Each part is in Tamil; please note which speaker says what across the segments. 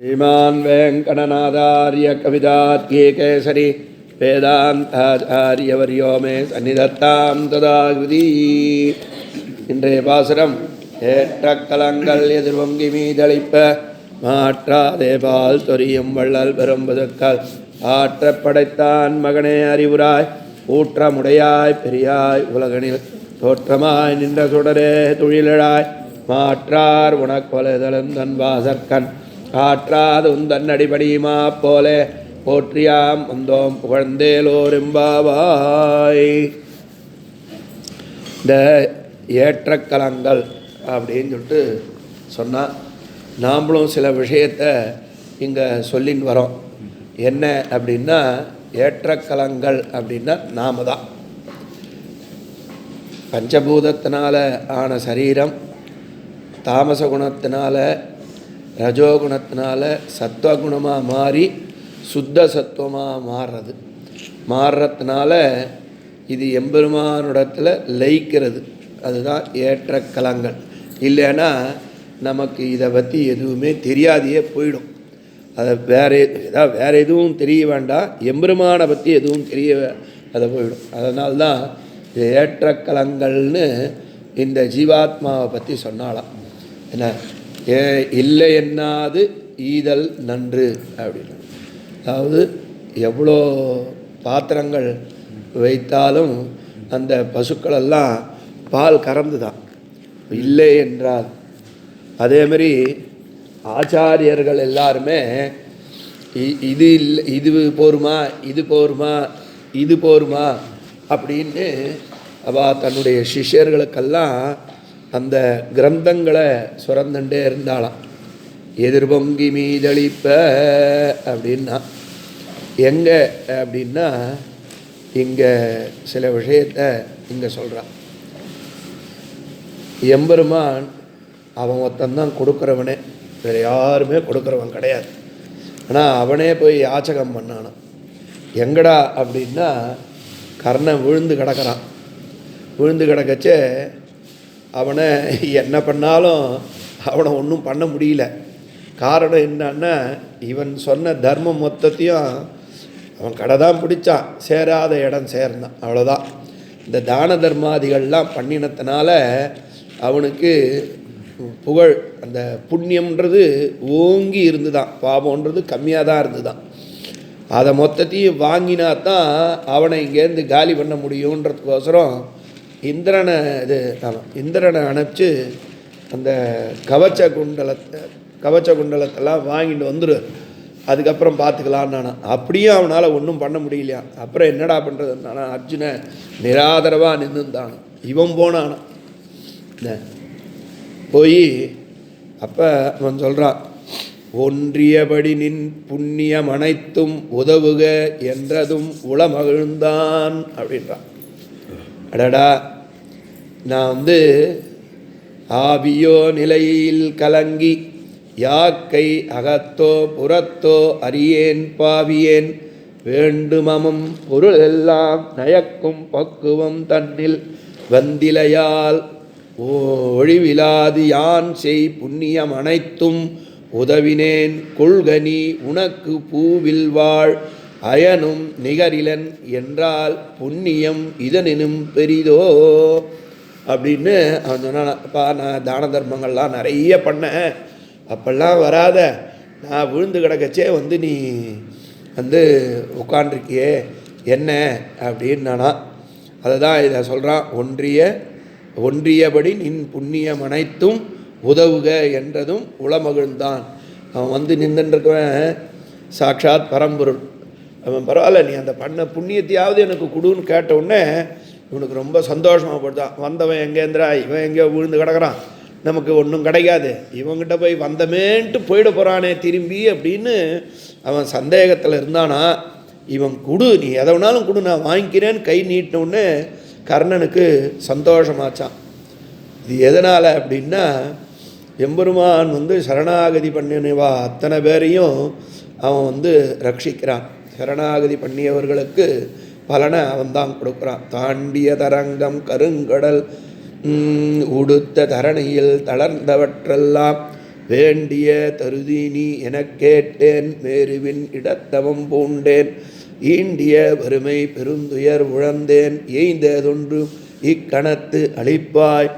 Speaker 1: श्रीमान् वेङ्कटनाथार्य कवितार्किकेसरि வேதாந்தாச்சாரியவரியோ மே சந்நிதத்தாம் ததாகிருதி இன்றைய பாசுரம் ஏற்ற கலங்கள் எதிர்வங்கி மீதளிப்ப மாற்றாதே பால் தொரியும் வள்ளல் பெரும்பதுக்கள் ஆற்றப் படைத்தான் மகனே அறிவுராய் ஊற்றமுடையாய் பெரியாய் உலகனில் தோற்றமாய் நின்ற சுடரே துழிலழாய் மாற்றார் உனக்கொலைதலும் தன் வாசற்கண் ஆற்றாது உந்தன் அடிபடியுமா போலே. போற்றியாம் வந்தோம் புகழ்ந்தேலோரும்பாவாய். இந்த ஏற்றக்கலங்கள் அப்படின்னு சொல்லிட்டு சொன்னால் நாம்ளும் சில விஷயத்தை இங்கே சொல்லின்னு வரோம். என்ன அப்படின்னா ஏற்றக்கலங்கள் அப்படின்னா நாம தான் பஞ்சபூதத்தினால ஆன சரீரம் தாமச குணத்தினால ரஜோகுணத்தினால சத்வகுணமாக மாறி சுத்த சத்துவமாக மாறுறது. மாறுறதுனால இது எம்பெருமானிடத்தில் லயிக்கிறது. அதுதான் ஏற்ற கலங்கள். இல்லைன்னா நமக்கு இதை பற்றி எதுவுமே தெரியாதையே போயிடும். அதை வேறு ஏதாவது வேறு எதுவும் தெரிய வேண்டாம் எம்பெருமானை பற்றி எதுவும் தெரிய அதை போயிடும். அதனால்தான் இது ஏற்ற கலங்கள்னு இந்த ஜீவாத்மாவை பற்றி சொன்னாலாம் என்ன? இல்லை என்னாது ஈதல் நன்று அப்படின்னு. அதாவது எவ்வளோ பாத்திரங்கள் வைத்தாலும் அந்த பசுக்களெல்லாம் பால் கறந்து தான் இல்லை என்றால் அதேமாரி ஆச்சாரியர்கள் எல்லாருமே இ- இது இல்லை இது போருமா இது போருமா இது போருமா அப்படின்னு அவ தன்னுடைய சிஷ்யர்களுக்கெல்லாம் அந்த கிரந்தங்களை சுரந்துட்டே இருந்தாலாம் எதிர்பொங்கி மீதளிப்ப அப்படின்னா எங்கே அப்படின்னா இங்கே சில விஷயத்த இங்கே சொல்கிறான் எம்பெருமான் அவன் ஒருத்தந்தான் கொடுக்குறவனே வேறு யாருமே கொடுக்குறவன் கிடையாது. ஆனால் அவனே போய் யாச்சகம் பண்ணானான் எங்கடா அப்படின்னா கர்ணன் விழுந்து கிடக்கிறான். விழுந்து கிடக்கச்சே அவனை என்ன பண்ணாலும் அவனை ஒன்றும் பண்ண முடியல. காரணம் என்னன்னா இவன் சொன்ன தர்மம் மொத்தத்தையும் அவன் கடை தான் பிடிச்சான். சேராத இடம் சேர்ந்தான். அவ்வளோதான் இந்த தான தர்மாதிகள்லாம் பண்ணினத்தினால அவனுக்கு புகழ் அந்த புண்ணியம்ன்றது ஓங்கி இருந்துதான். பாபம்ன்றது கம்மியாக தான் இருந்துதான். அதை மொத்தத்தையும் வாங்கினா தான் அவனை இங்கேருந்து காலி பண்ண முடியுன்றதுக்கோசரம் இந்திரனை இது ஆமாம் இந்திரனை அனுப்பிச்சு அந்த கவச்ச குண்டலத்தை கவச்ச குண்டலத்தெல்லாம் வாங்கிட்டு வந்துரு. அதுக்கப்புறம் பார்த்துக்கலான்னு நானான் அப்படியும் அவனால் ஒன்றும் பண்ண முடியலையா? அப்புறம் என்னடா பண்ணுறதுன்னா அர்ஜுனை நிராதரவாக நின்றுந்தானு இவன் போனானான் போய் அப்போ அவன் சொல்கிறான் ஒன்றியபடி நின் புண்ணியம் அனைத்தும் உதவுக என்றதும் உளமகிழ்ந்தான் அப்படின்றான். அடடா. நான் வந்து ஆவியோ நிலையில் கலங்கி யாக்கை அகத்தோ புறத்தோ அறியேன் பாவியேன். வேண்டுமமும் பொருள் எல்லாம் நயக்கும் பக்குவம் தன்னில் வந்திலையால் ஒழிவிலாது யான் செய் புண்ணியம் அனைத்தும் உதவினேன். கொள்கனி உனக்கு பூவில் வாழ். அயனும் நிகரிலன் என்றால் புண்ணியம் இதனினும் பெரிதோ? அப்படின்னு அவன் சொன்னான். நான் தான தர்மங்கள்லாம் நிறைய பண்ணேன். அப்பெல்லாம் வராத. நான் விழுந்து கிடக்கச்சே வந்து நீ வந்து உட்காண்டிருக்கியே என்ன? அப்படின்னானா அதை தான் இதை சொல்கிறான் ஒன்றிய ஒன்றியபடி நின் புண்ணியம் அனைத்தும் உதவுக என்றதும் உளமகிழ்ந்தான். அவன் வந்து நின்றுருக்கவன் சாட்சாத் பரம்பொருள். அவன் பரவாயில்ல நீ அந்த பண்ண புண்ணியத்தையாவது எனக்கு கொடுன்னு கேட்ட உடனே இவனுக்கு ரொம்ப சந்தோஷமாக போடுதான் வந்தவன் எங்கேந்திரா? இவன் எங்கேயோ விழுந்து கிடக்குறான். நமக்கு ஒன்றும் கிடைக்காது. இவங்கிட்ட போய் வந்தமேன்ட்டு போயிட போகிறானே திரும்பி அப்படின்னு அவன் சந்தேகத்தில் இருந்தானா இவன் கொடு நீ எதை வேணாலும் கொடு நான் வாங்கிக்கிறேன்னு கை நீட்டினோடனே கர்ணனுக்கு சந்தோஷமாச்சான். இது எதனால் அப்படின்னா எம்பெருமான் வந்து சரணாகதி பண்ணினவா அத்தனை பேரையும் அவன் வந்து ரட்சிக்கிறான். சரணாகதி பண்ணியவர்களுக்கு பலனை அவன் தான் கொடுக்குறான். தாண்டிய தரங்கம் கருங்கடல் உடுத்த தரணியில் தளர்ந்தவற்றெல்லாம் வேண்டிய தருதி நீ எனக் கேட்டேன். மேருவின் இடத்தவம் பூண்டேன். ஈண்டிய வறுமை பெருந்துயர் உழந்தேன். எய்ந்ததொன்று இக்கணத்து அழிப்பாய்.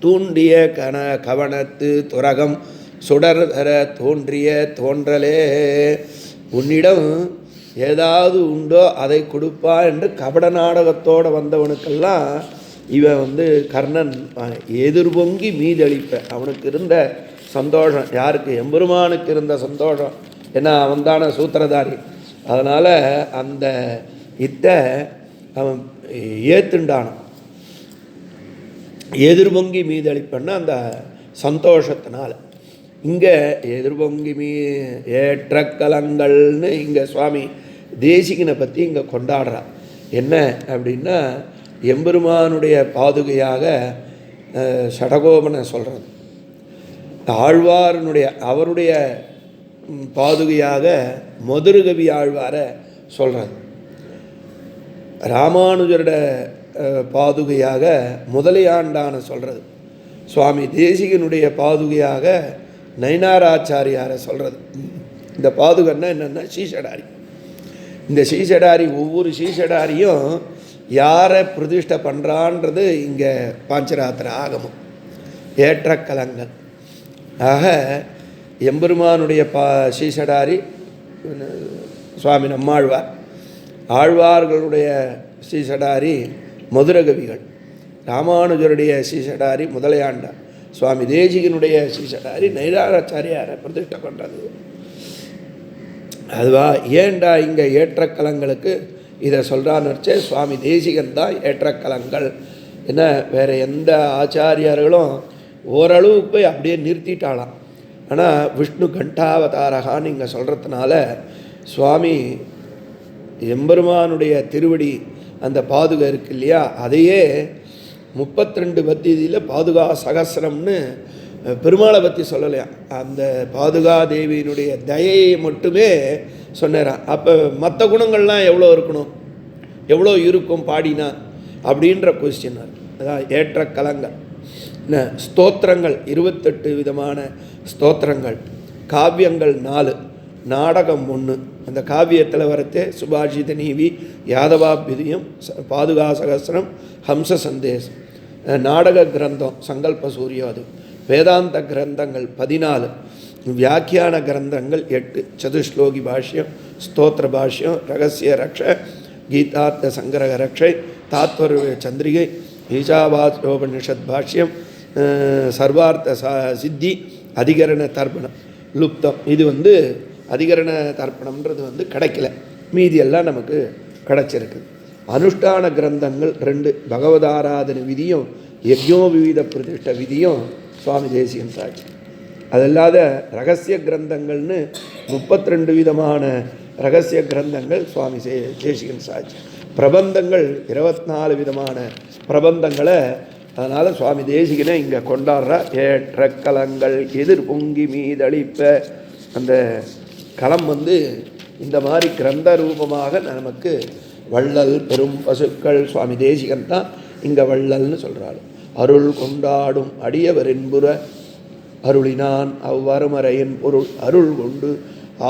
Speaker 1: தூண்டிய கன கவனத்து துரகம் சுடர் தர தோன்றிய தோன்றலே. உன்னிடம் ஏதாவது உண்டோ அதை கொடுப்பா என்று கபட நாடகத்தோடு வந்தவனுக்கெல்லாம் இவன் வந்து கர்ணன் எதிர்பொங்கி மீதளிப்ப. அவனுக்கு இருந்த சந்தோஷம் யாருக்கு? எம்பெருமானுக்கு இருந்த சந்தோஷம். ஏன்னா அவன் தானே சூத்திரதாரி. அதனால் அந்த இத்தை அவன் ஏத்துண்டானான் எதிர்பொங்கி மீதளிப்பன்னா அந்த சந்தோஷத்தினால். இங்கே எதிர்பொங்கி மீ ஏற்ற கலங்கள்னு இங்கே சுவாமி தேசிகனை பற்றி இங்கே கொண்டாடுறா. என்ன அப்படின்னா எம்பெருமானுடைய பாதுகையாக சடகோபனை சொல்கிறது ஆழ்வாரனுடைய அவருடைய பாதுகையாக மதுரகவி ஆழ்வாரை சொல்கிறது ராமானுஜரோட பாதுகையாக முதலையாண்டான சொல்கிறது சுவாமி தேசிகனுடைய பாதுகையாக நயனாராச்சாரியாரை சொல்கிறது இந்த பாதுகைன்னா என்னென்னா சீசடாரி இந்த சீசடாரி ஒவ்வொரு சீசடாரியும் யாரை பிரதிஷ்டை பண்ணுறான்றது இங்கே பாஞ்சராத்திர ஆகமம். ஏற்றக்கலங்கள். ஆக எம்பெருமானுடைய பா சீசடாரி சுவாமி நம்மாழ்வார். ஆழ்வார்களுடைய ஸ்ரீசடாரி மதுரகவிகள். ராமானுஜருடைய ஸ்ரீசடாரி முதலையாண்டார். சுவாமி தேசிகனுடைய ஸ்ரீசடாரி நைராச்சாரியாரை பிரதிஷ்டை பண்ணுறது அதுவா ஏன்டா இங்கே ஏற்றக்கலங்களுக்கு இதை சொல்கிறான்னு வச்சே சுவாமி தேசிகன் தான் ஏற்றக்கலங்கள். என்ன வேறு எந்த ஆச்சாரியார்களும் ஓரளவு போய் அப்படியே நிறுத்திட்டாளாம். ஆனால் விஷ்ணு கண்டாவதாரகான்னு இங்கே சொல்கிறதுனால சுவாமி எம்பெருமானுடைய திருவடி அந்த பாதுகா இருக்கு இல்லையா அதையே முப்பத்திரெண்டு பத்தியில் பாதுகா சகசிரம்னு பெருமாளை பற்றி சொல்லலையா? அந்த பாதுகா தேவியினுடைய தயையை மட்டுமே சொன்னாராம் அப்போ மற்ற குணங்கள்லாம் எவ்வளோ இருக்கணும்? எவ்வளோ இருக்கும் பாடினா? அப்படின்ற கொஸ்டின் அதான் ஏற்ற கலங்கள். என்ன? ஸ்தோத்திரங்கள் இருபத்தெட்டு விதமான ஸ்தோத்திரங்கள். காவியங்கள் நாலு நாடகம் ஒன்று அந்த காவியத்தில் வரத்தே சுபாஷித நீவி யாதவாபிதியம் ச- பாதுகா சகசிரம் ஹம்ச சந்தேசம். நாடக கிரந்தம் சங்கல்ப சூரியோது வேதாந்த கிரந்தங்கள் பதினாலு வியாக்கியான கிரந்தங்கள் எட்டு சதுஸ்லோகி பாஷ்யம் ஸ்தோத்திர பாஷ்யம் ரகசிய ரக்ஷ கீதார்த்த சங்கரக ரக்ஷை தாத்வர சந்திரிகை ஈஷாவாஸ்யோபனிஷத் பாஷ்யம் சர்வார்த்த சா சித்தி அதிகரண தர்ப்பணம் லுப்தம். இது வந்து அதிகரண தர்ப்பணம்ன்றது வந்து கிடைக்கல. மீதி எல்லாம் நமக்கு கிடச்சிருக்கு. அனுஷ்டான கிரந்தங்கள் ரெண்டு பகவதாராதன விதியும் யஜ்யோவிவித பிரதிஷ்ட விதியும் சுவாமி தேசிகன் சாட்சி. அதல்லாத ரகசிய கிரந்தங்கள்னு முப்பத்தி ரெண்டு விதமான ரகசிய கிரந்தங்கள் சுவாமி சே தேசிகன் சாட்சி. பிரபந்தங்கள் இருபத்தி நாலு விதமான பிரபந்தங்களை அதனால் சுவாமி தேசிகனை இங்கே கொண்டாடுற. ஏற்ற கலங்கள் எதிர் பொங்கி மீதளிப்ப அந்த களம் வந்து இந்த மாதிரி கிரந்த ரூபமாக நமக்கு வள்ளல் பெரும் பசுக்கள் சுவாமி தேசிகன் தான் இங்கே வள்ளல்னு சொல்கிறாரு அருள் கொண்டாடும் அடியவர் என்புற அருளினான் அவ்வருமறையின் பொருள் அருள் கொண்டு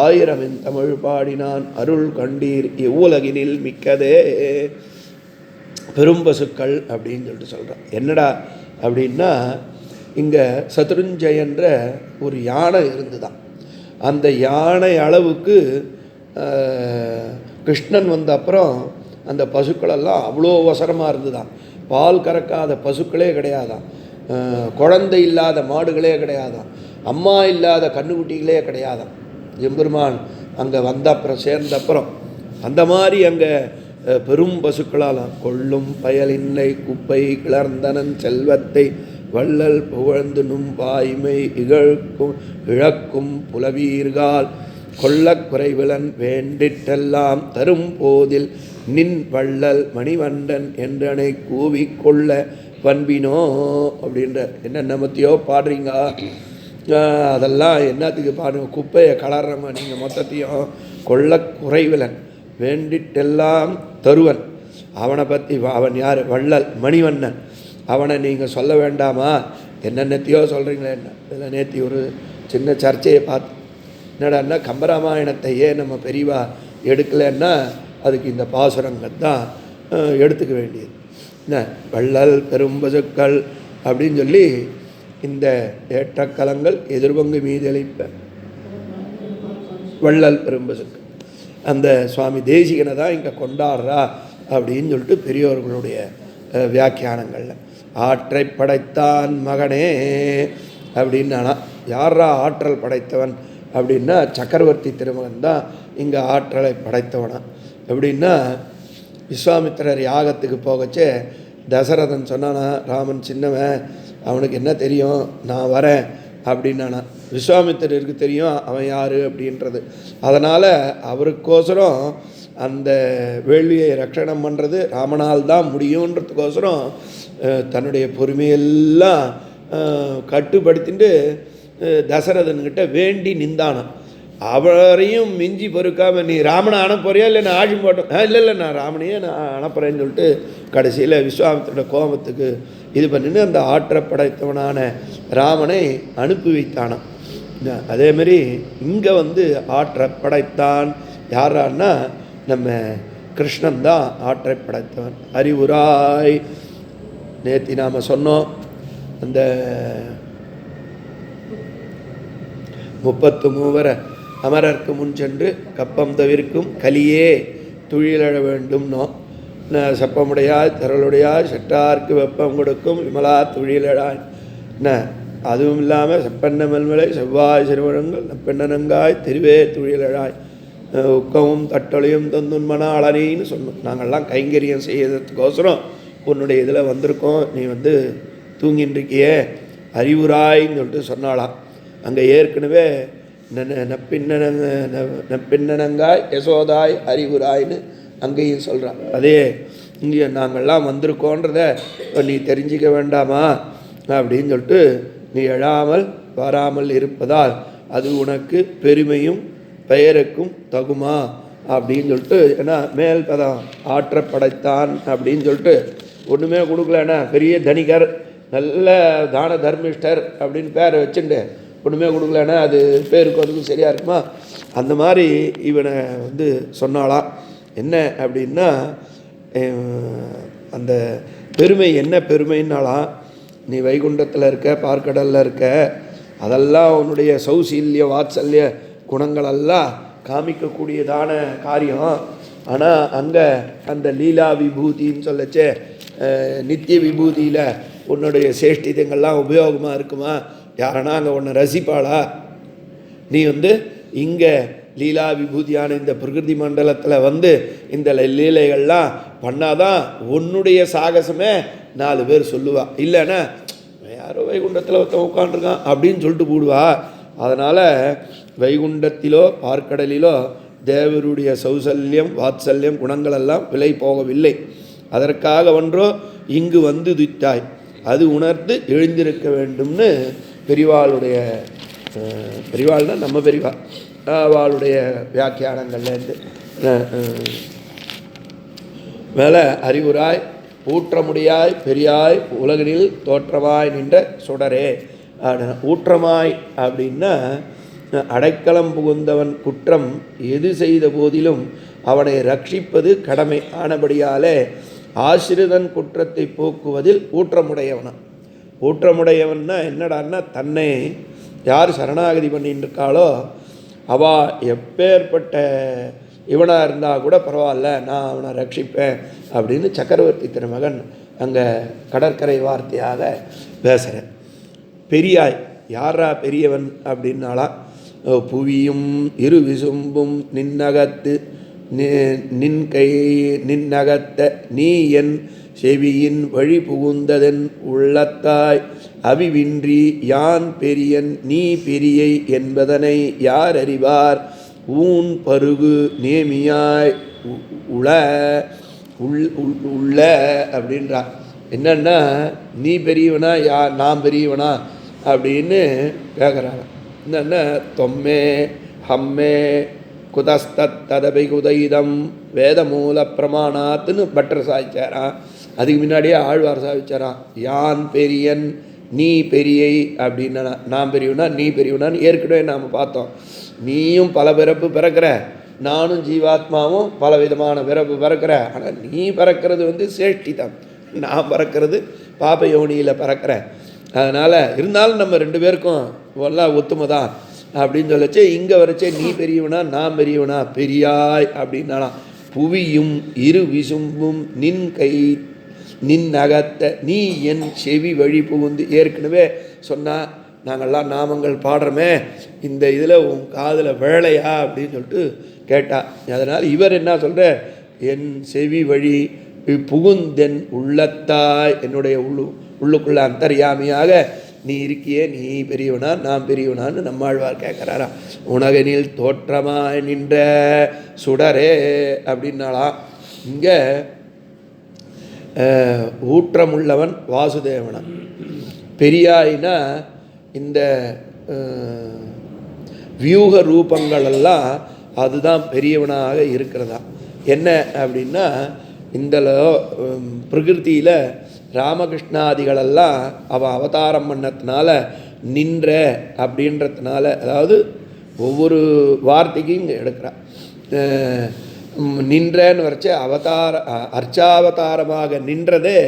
Speaker 1: ஆயிரமின் தமிழ் பாடினான் அருள் கண்டீர் இவ்வுலகினில் மிக்கதே. பெரும்பசுக்கள் அப்படின்னு சொல்லிட்டு சொல்கிறான் என்னடா அப்படின்னா இங்கே சத்ருஞ்சயன்ற ஒரு யானை இருந்துதான். அந்த யானை அளவுக்கு கிருஷ்ணன் வந்த அப்புறம் அந்த பசுக்களெல்லாம் அவ்வளோ வசரமாக இருந்துதான். பால் கறக்காத பசுக்களே கிடையாதாம். குழந்தை இல்லாத மாடுகளே கிடையாதான் அம்மா இல்லாத கண்ணுக்குட்டிகளே கிடையாதான் எம்பெருமான் அங்கே வந்த அப்புறம் சேர்ந்த அப்புறம் அந்த மாதிரி அங்கே பெரும் பசுக்களாலாம் கொள்ளும் பயலின்னை குப்பை கிளர்ந்தனன் செல்வத்தை வள்ளல் புகழ்ந்துனும் வாய்மை இகழ்க்கும் இழக்கும் புலவீர்கால். கொள்ளக் குறைவிலன் வேண்டிட்டெல்லாம் தரும் போதில் நின் வள்ளல் மணிவண்டன் என்றனை கூவிக்கொள்ள பண்பினோ அப்படின்ற என்ன நமத்தையோ பாடுறீங்க. அதெல்லாம் என்னத்துக்கு பாடுங்க குப்பையை கலர்றமா நீங்கள் மொத்தத்தையும் கொள்ள குறைவிலன் வேண்டிட்டெல்லாம் தருவன். அவனை பற்றி அவன் யார்? வள்ளல் மணிவண்ணன். அவனை நீங்கள் சொல்ல வேண்டாமா? என்னென்னத்தையோ சொல்கிறீங்களே என்ன? இதில் நேற்று ஒரு சின்ன சர்ச்சையை பார்த்து என்னடான்னா கம்பராமாயணத்தையே நம்ம பெரியவா எடுக்கலைன்னா அதுக்கு இந்த பாசுரங்கள் தான் எடுத்துக்க வேண்டியது. என்ன வள்ளல் பெரும்பசுக்கள் அப்படின்னு சொல்லி இந்த ஏற்றக்கலங்கள் எதிர்பங்கு மீதளிப்ப வள்ளல் பெரும்பசுக்கள். அந்த சுவாமி தேசிகனை தான் இங்கே கொண்டாடுறா அப்படின்னு சொல்லிட்டு பெரியோர்களுடைய வியாக்கியானங்களில். ஆற்றை படைத்தான் மகனே அப்படின்னானா யாரா ஆற்றல் படைத்தவன் அப்படின்னா சக்கரவர்த்தி திருமகன் தான் இங்கே ஆற்றலை படைத்தவனா. எப்படின்னா விஸ்வாமித்திரர் யாகத்துக்கு போகச்சே தசரதன் சொன்னானா ராமன் சின்னவன் அவனுக்கு என்ன தெரியும்? நான் வரேன் அப்படின்னானா. விஸ்வாமித்திரருக்கு தெரியும் அவன் யார்? அப்படின்றது. அதனால் அவருக்கோசரம் அந்த வேள்வியை ரட்சணம் பண்ணுறது ராமனால் தான் முடியுன்றதுக்கோசரம் தன்னுடைய பொறுமையெல்லாம் அஹ், கட்டுப்படுத்திட்டு தசரதன்கிட்ட வேண்டி நிந்தானான் அவரையும் மிஞ்சி பொறுக்காமல் நீ ராமனை அனுப்புறியா? இல்லை நான் ஆழி போட்டோம். இல்லை இல்லை நான் ராமனையே நான் அனுப்புறேன்னு சொல்லிட்டு கடைசியில் விஸ்வாமித்தோட கோபத்துக்கு இது பண்ணின்னு அந்த ஆற்ற படைத்தவனான ராமனை அனுப்பி வைத்தானாம். அதேமாரி அதே மாதிரி இங்கே வந்து ஆற்ற படைத்தான். யாரான்னா நம்ம கிருஷ்ணன் தான் ஆற்றை படைத்தவன். அறிவுராய். நேத்தி நாம் சொன்னோம் அந்த முப்பத்து மூவரை அமரர்க்கு முன் சென்று கப்பம் தவிர்க்கும் கலியே துயிலழ வேண்டும்னோ ந- செப்பமுடையாய் திரளுடையாய் செட்டார்க்கு வெப்பம் கொடுக்கும் விமலா துழிலழாய் என்ன அதுவும் இல்லாமல் செப்பெண்ண மல்மலை செவ்வாய் சிறுவனங்கள் பெண்ணனங்காய் திருவே துழிலழாய் உக்கமும் உக்கமும் தட்டொழியும் தந்துன்மனா அழனின்னு சொன்னோம். நாங்கள்லாம் கைங்கரியம் செய்யறதுக்கோசரம் உன்னுடைய இதில் வந்திருக்கோம். நீ வந்து தூங்கின்னு இருக்கியே அறிவுராய்ன்னு சொல்லிட்டு சொன்னாலாம் அங்கே ஏற்கனவே ந- நப்பின்னனங்க ந- நப்பின்னனங்காய் யசோதாய் அறிவுராய்னு அங்கேயும் சொல்கிறான் அதே இங்கே நாங்கள்லாம் வந்திருக்கோன்றத நீ தெரிஞ்சிக்க வேண்டாமா? அப்படின்னு சொல்லிட்டு நீ எழாமல் வராமல் இருப்பதால் அது உனக்கு பெருமையும் பெயருக்கும் தகுமா? அப்படின்னு சொல்லிட்டு ஏன்னா மேல் பதம் ஆற்ற படைத்தான் அப்படின்னு சொல்லிட்டு ஒன்றுமே கொடுக்கலன்னா பெரிய தனிகர் நல்ல தான தர்மிஷ்டர் அப்படின்னு பேரை வச்சுட்டு ஒன்றுமே கொடுக்கலன்னா அது பேருக்கு அதுக்கும் சரியாக இருக்குமா? அந்த மாதிரி இவனை வந்து சொன்னாலாம் என்ன அப்படின்னா அந்த பெருமை என்ன பெருமைன்னாலாம் நீ வைகுண்டத்தில் இருக்க பார்க்கடலில் இருக்க அதெல்லாம் உன்னுடைய சௌசீல்ய வாத்சல்ய குணங்களெல்லாம் காமிக்கக்கூடியதான காரியம். ஆனால் அங்கே அந்த லீலா விபூதின்னு சொல்லச்சே நித்திய விபூதியில் உன்னுடைய சேஷ்டிதங்கள்லாம் உபயோகமாக இருக்குமா? யாரனா அங்கே உன்னை ரசிப்பாளா? நீ வந்து இங்கே லீலா விபூதியான இந்த பிரகிருதி மண்டலத்தில் வந்து இந்த லீலைகள்லாம் பண்ணாதான் உன்னுடைய சாகசமே நாலு பேர் சொல்லுவா. இல்லைன்னா யாரோ வைகுண்டத்தில் ஒருத்தன் உட்காந்துருக்கான் அப்படின்னு சொல்லிட்டு போடுவா. அதனால் வைகுண்டத்திலோ பார்க்கடலிலோ தேவருடைய சௌசல்யம் வாத்சல்யம் குணங்களெல்லாம் விலை போகவில்லை. அதற்காக ஒன்றோ இங்கு வந்து துத்தாய் அது உணர்ந்து எழுந்திருக்க வேண்டும்னு பெரிவாளுடைய பெரிவாள்னா நம்ம பெரிவா. அவளுடைய வியாக்கியானங்கள்லேருந்து மேலே அறிவுராய் ஊற்றமுடியாய் பெரியாய் உலகினில் தோற்றமாய் நின்ற சுடரே. ஊற்றமாய் அப்படின்னா அடைக்கலம் புகுந்தவன் குற்றம் எது செய்த போதிலும் அவனை ரட்சிப்பது கடமை. ஆனபடியாலே ஆசிரிதன் குற்றத்தை போக்குவதில் ஊற்றமுடையவனான் ஊற்றமுடையவன்னா என்னடான்னா தன்னை யார் சரணாகதி பண்ணிட்டு இருக்காளோ அவா எப்பேற்பட்ட இவனாக இருந்தால் கூட பரவாயில்ல நான் அவனை ரட்சிப்பேன் அப்படின்னு சக்கரவர்த்தி திருமகன் அங்கே கடற்கரை வார்த்தையாக பேசுகிறேன் பெரியாய் யாரா பெரியவன் அப்படின்னாலா புவியும் இரு விசும்பும் நின்னகத்து நி- நின் கை நின்னகத்த நீ என் செவியின் வழி புகுந்ததன் உள்ளத்தாய் அவிவின்றி யான் பெரியன் நீ பெரியை என்பதனை யார் அறிவார் ஊன் பருகு நேமியாய் உ- உள உள் உள்- உள்ள அப்படின்றா. என்னன்னா நீ பெரியவனா யா நான் பெரியவனா அப்படின்னு கேட்குறாங்க என்னென்னா தொம்மே ஹம்மே குதஸ்தத் ததபை குதைதம் வேதமூல பிரமாணாத்துன்னு பட்டர் சாய்ச்சாரான் அதுக்கு முன்னாடியே ஆழ்வார் சாவிச்சாராம் யான் பெரியன் நீ பெரியை அப்படின்னா நான் பெரியவனா நீ பெரியவனான்னு ஏற்கனவே நாம் பார்த்தோம். நீயும் பல பிறப்பு பிறக்கிற நானும் ஜீவாத்மாவும் பல விதமான பிறப்பு பிறக்கிற. ஆனால் நீ பிறக்கிறது வந்து சேஷ்டி தான். நான் பிறக்கிறது பாப யோனியில் பிறக்கிறேன் அதனால் இருந்தாலும் நம்ம ரெண்டு பேருக்கும் எல்லாம் ஒத்துமை தான். அப்படின்னு சொல்லச்சே. இங்கே வரைச்சே நீ பெரியவனா நான் பெரியவனா பெரியாய் அப்படின்னாலாம். புவியும் இரு விசும்பும் நின் கை நின் அகத்த நீ என் செவி வழி புகுந்து ஏற்கனவே சொன்னால் நாங்கள்லாம் நாமங்கள் பாடுறோமே இந்த இதில் உன் காதில் வேலையா? அப்படின்னு சொல்லிட்டு கேட்டா. அதனால் இவர் என்ன சொல்கிற என் செவி வழி புகுந்தென் உள்ளத்தாய் என்னுடைய உள்ளு உள்ளுக்குள்ள அந்தர்யாமியாக நீ இருக்கியே நீ பெரியவனா நான் பெரியவனான்னு நம்மாழ்வார் கேட்குறாரா உனகனில் தோற்றமாய் நின்ற சுடரே அப்படின்னாலாம் இங்கே ஊற்றமுள்ளவன் வாசுதேவனன். பெரியாயினா இந்த வியூக ரூபங்களெல்லாம் அதுதான் பெரியவனாக இருக்கிறதா. என்ன அப்படின்னா இந்த பிரகிருத்தியில் ராமகிருஷ்ணாதிகளெல்லாம் அவள் அவதாரம் பண்ணதுனால நின்ற அப்படின்றதுனால அதாவது ஒவ்வொரு வார்த்தைக்கும் இங்கே எடுக்கிறான் நின்றன்னு வரைச்ச அவதார அர்ச்சாவதாரமாக நின்றதே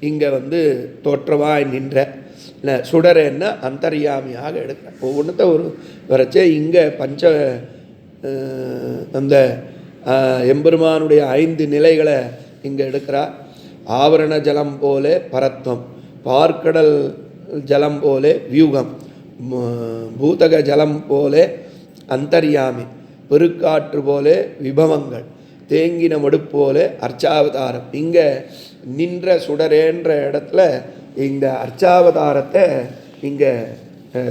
Speaker 1: இங்கே வந்து தோற்றமாய் நின்ற இல்லை சுடரேன்னா அந்தர்யாமியாக எடுக்கிறேன் ஒவ்வொன்றத்த ஒரு வரைச்சே இங்கே பஞ்ச அந்த எம்பெருமானுடைய ஐந்து நிலைகளை இங்கே எடுக்கிறார் ஆவரண ஜலம் போலே பரத்வம் பார்க்கடல் ஜலம் போலே வியூகம் பூதக ஜலம் போலே அந்தர்யாமி. பெருக்காற்று போல விபவங்கள் தேங்கின மடுப்போலே அர்ச்சாவதாரம். இங்கே நின்ற சுடரேன்ற இடத்துல இந்த அர்ச்சாவதாரத்தை இங்கே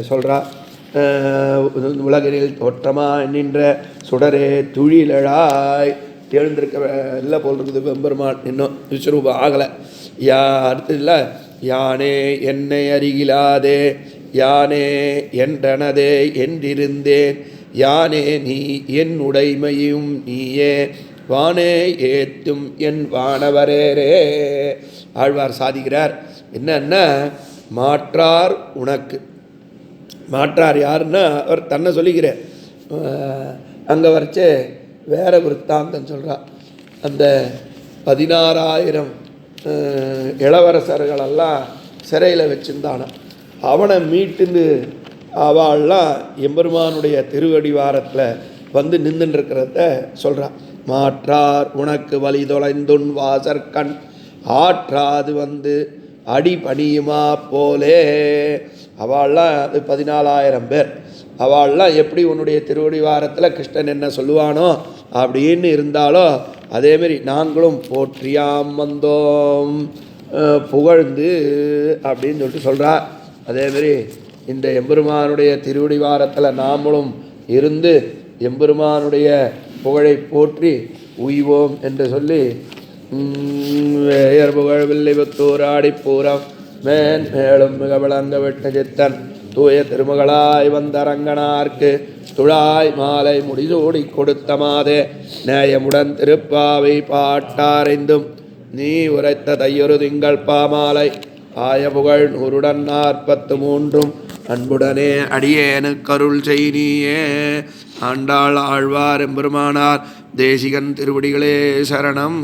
Speaker 1: சொல்கிறா உலகினில் தோற்றமாக நின்ற சுடரே துழிலழாய் எழுந்திருக்க எல்லாம் போல் இருக்குது பெம்பெருமான் இன்னும் விஸ்வரூபம் ஆகலை. யா அடுத்ததுல யானே என்னை அருகிலாதே யானே என்றனதே என்றிருந்தேன். யானே நீ என் உடைமையும் நீயே வானே ஏத்தும் என் வானவரேரே. ஆழ்வார் சாதிக்கிறார். என்னன்னா மாற்றார் உனக்கு. மாற்றார் யாருன்னா அவர் தன்னை சொல்லிக்கிறார். அங்கே வரைச்சே வேற விற்த்தாந்தம் சொல்கிறார் அந்த பதினாறாயிரம் இளவரசர்களெல்லாம் சிறையில் வச்சிருந்தானாம். அவனை மீட்டுன்னு அவள்லாம் எம்பெருமானுடைய திருவடிவாரத்தில் வந்து நின்றுட்டு இருக்கிறத சொல்கிறான் மாற்றார் உனக்கு வழி தொலைந்துன் வாசற்கண் ஆற்றாது வந்து அடி பணியுமா போலே. அவள்லாம் அது பதினாலாயிரம் பேர். அவள்லாம் எப்படி உன்னுடைய திருவடிவாரத்தில் கிருஷ்ணன் என்ன சொல்லுவானோ அப்படின்னு இருந்தாலோ அதேமாரி நாங்களும் போற்றியாம் வந்தோம் புகழ்ந்து அப்படின்னு சொல்லிட்டு சொல்கிறா அதேமாரி இந்த எம்பெருமானுடைய திருவடிவாரத்தில் நாமளும் இருந்து எம்பெருமானுடைய புகழை போற்றி உய்வோம் என்று சொல்லி வேயர் புகழ் வில்லைபுத்தூர் பூரம் மேன் மேலும் மிக விளங்க விட்ட சித்தன் தூய திருமகளாய் வந்த ரங்கனார்க்கு துழாய் மாலை முடிசூடி கொடுத்த மாதே நேயமுடன் திருப்பாவை பாட்டாரைந்தும் நீ உரைத்த தையொரு திங்கள் பாமாலை ஆய புகழ் நூறுடன் நாற்பத்து மூன்றும் அன்புடனே அடியேனு கருள் செய்னியே ஆண்டாள் ஆழ்வார் எம்பெருமானார் தேசிகன் திருவடிகளே சரணம்.